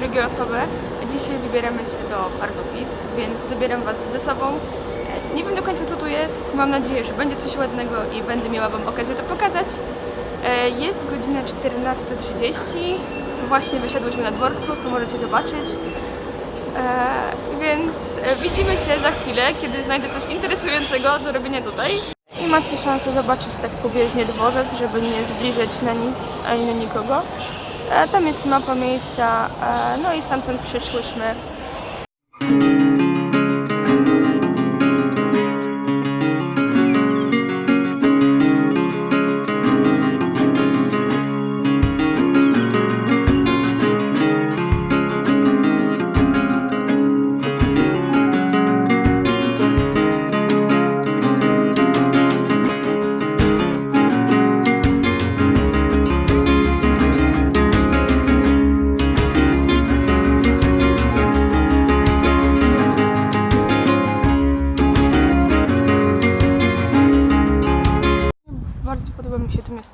drugie osoby. Dzisiaj wybieramy się do Pardubic, więc zabieram Was ze sobą. E, Nie wiem do końca co tu jest, mam nadzieję, że będzie coś ładnego i będę miała Wam okazję to pokazać. E, Jest godzina 14.30, właśnie wysiadłyśmy na dworcu, co możecie zobaczyć. E, więc widzimy się za chwilę, kiedy znajdę coś interesującego do robienia tutaj. I macie szansę zobaczyć tak pobieżnie dworzec, żeby nie zbliżać na nic ani na nikogo. E, tam jest mapa miejsca, e, no i stamtąd przyszłyśmy.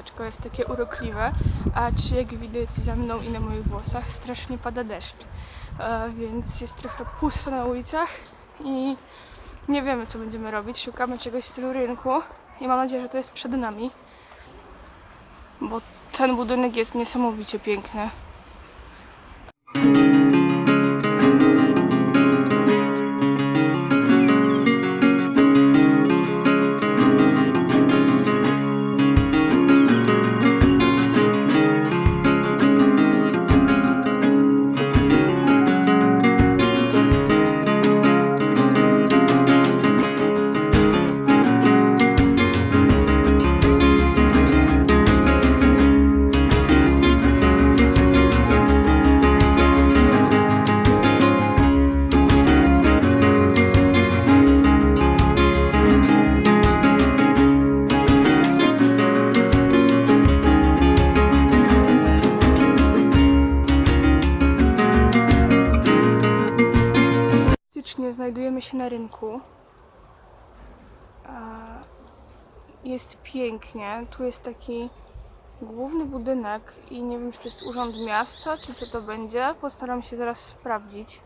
Miasteczko, jest takie urokliwe, a czy jak widać za mną i na moich włosach strasznie pada deszcz, e, więc jest trochę pusto na ulicach i nie wiemy co będziemy robić, szukamy czegoś w stylu rynku i mam nadzieję, że to jest przed nami, bo ten budynek jest niesamowicie piękny. Jest pięknie. Tu jest taki główny budynek i nie wiem, czy to jest urząd miasta, czy co to będzie. Postaram się zaraz sprawdzić.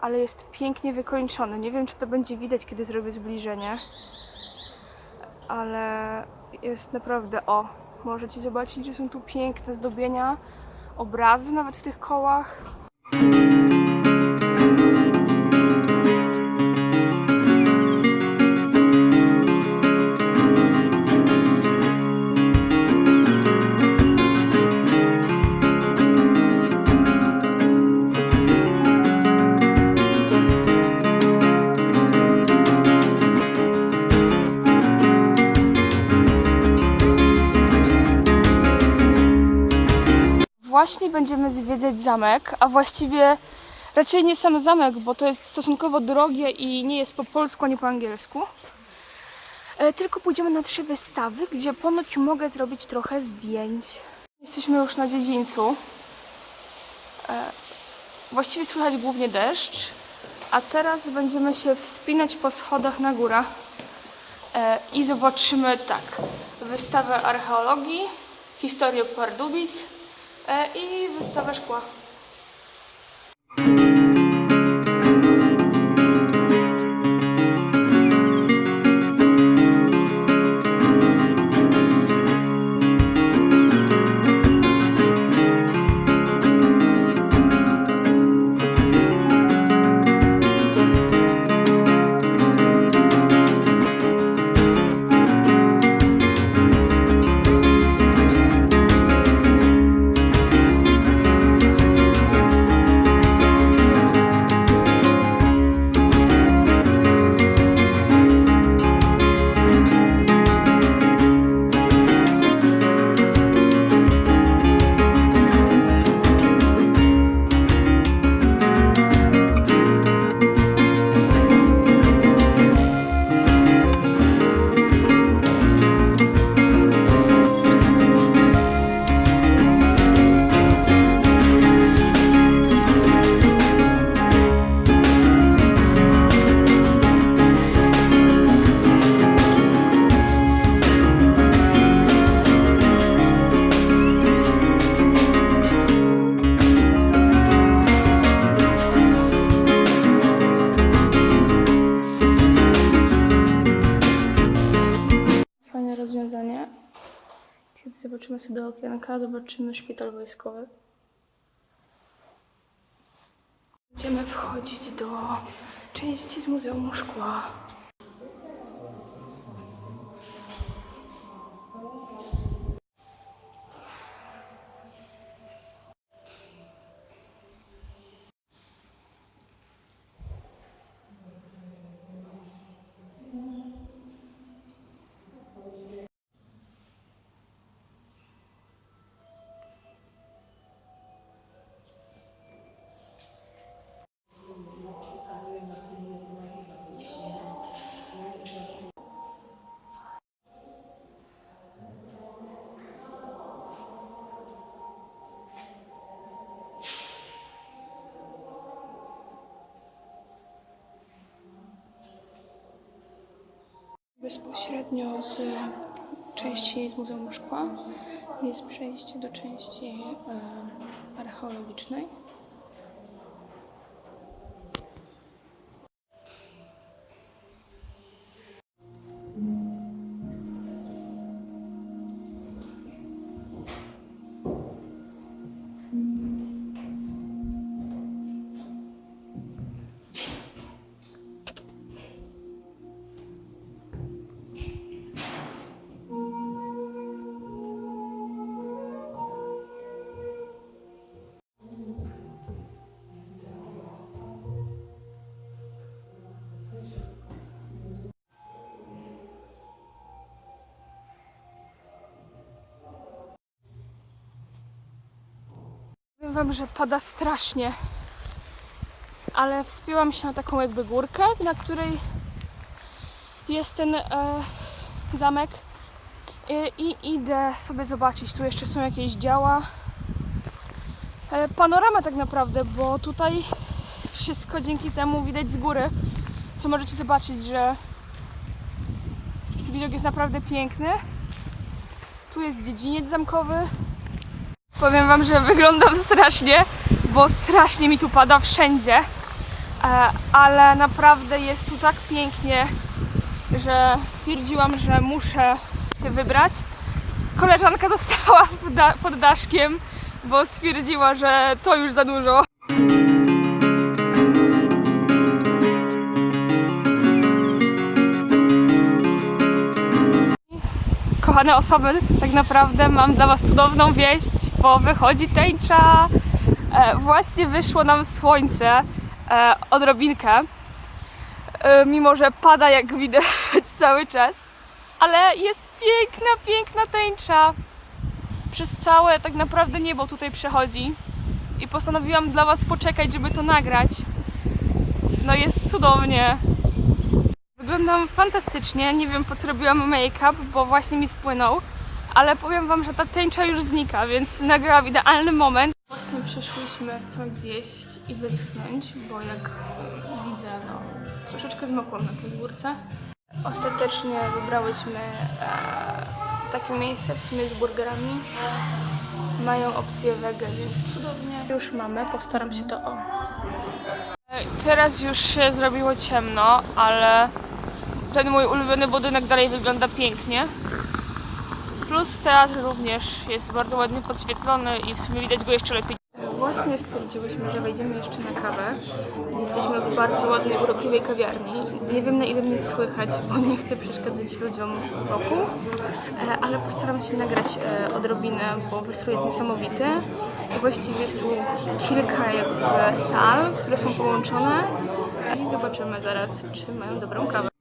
Ale jest pięknie wykończony. Nie wiem, czy to będzie widać, kiedy zrobię zbliżenie. Ale jest naprawdę o. Możecie zobaczyć, że są tu piękne zdobienia, obrazy nawet w tych kołach. Właśnie będziemy zwiedzać zamek, a właściwie raczej nie sam zamek, bo to jest stosunkowo drogie i nie jest po polsku ani po angielsku. E, Tylko pójdziemy na trzy wystawy, gdzie ponoć mogę zrobić trochę zdjęć. Jesteśmy już na dziedzińcu. E, Właściwie słychać głównie deszcz, a teraz będziemy się wspinać po schodach na górę e, i zobaczymy tak, wystawę archeologii, historię Pardubic i wystawę szkła. Zobaczymy sobie do okienka, zobaczymy szpital wojskowy. Będziemy wchodzić do części z Muzeum Szkła. Bezpośrednio z części z Muzeum Szkła jest przejście do części e, archeologicznej. Wam, że pada strasznie. Ale wspięłam się na taką jakby górkę, na której jest ten e, zamek. I, I idę sobie zobaczyć. Tu jeszcze są jakieś działa. E, panorama tak naprawdę, bo tutaj wszystko dzięki temu widać z góry. Co możecie zobaczyć, że widok jest naprawdę piękny. Tu jest dziedziniec zamkowy. Powiem wam, że wyglądam strasznie, bo strasznie mi tu pada wszędzie. E, ale naprawdę jest tu tak pięknie, że stwierdziłam, że muszę się wybrać. Koleżanka została pod daszkiem, bo stwierdziła, że to już za dużo. kochane osoby, tak naprawdę mam dla Was cudowną wieść, bo wychodzi tęcza. E, właśnie wyszło nam słońce, e, odrobinkę, e, mimo że pada jak widać cały czas, ale jest piękna, piękna tęcza. Przez całe tak naprawdę niebo tutaj przechodzi i postanowiłam dla Was poczekać, żeby to nagrać. No jest cudownie. Wyglądam fantastycznie. Nie wiem po co robiłam make-up, bo właśnie mi spłynął. Ale powiem wam, że ta tęcza już znika, więc nagrałam idealny moment. Właśnie przyszłyśmy coś zjeść i wyschnąć, bo jak widzę, no troszeczkę zmokłam na tej górce. Ostatecznie wybrałyśmy e, takie miejsce w sumie z burgerami. Mają opcję wege, więc cudownie. Już mamy, postaram się to o. Teraz już się zrobiło ciemno, ale ten mój ulubiony budynek dalej wygląda pięknie. Plus teatr również jest bardzo ładnie podświetlony i w sumie widać go jeszcze lepiej. Właśnie stwierdziłyśmy, że wejdziemy jeszcze na kawę. Jesteśmy w bardzo ładnej, urokliwej kawiarni. Nie wiem na ile mnie słychać, bo nie chcę przeszkadzać ludziom wokół, e, ale postaram się nagrać e, odrobinę, bo wystrój jest niesamowity. I właściwie jest tu kilka jakby sal, które są połączone. I zobaczymy zaraz, czy mają dobrą kawę.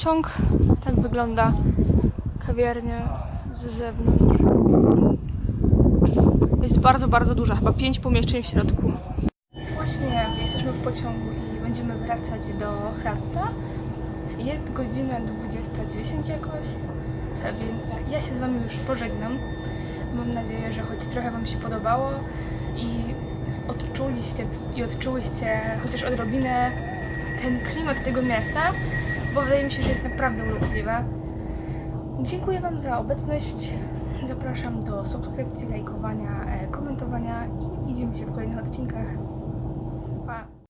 Pociąg. Tak wygląda kawiarnia z zewnątrz. Jest bardzo, bardzo duża, chyba pięć pomieszczeń w środku. Właśnie jesteśmy w pociągu i będziemy wracać do Hradca. Jest godzina 20.10 jakoś, więc ja się z Wami już pożegnam. Mam nadzieję, że choć trochę Wam się podobało i odczuliście i odczułyście chociaż odrobinę ten klimat tego miasta, bo wydaje mi się, że jest naprawdę urokliwe. Dziękuję Wam za obecność. Zapraszam do subskrypcji, lajkowania, e, komentowania i widzimy się w kolejnych odcinkach.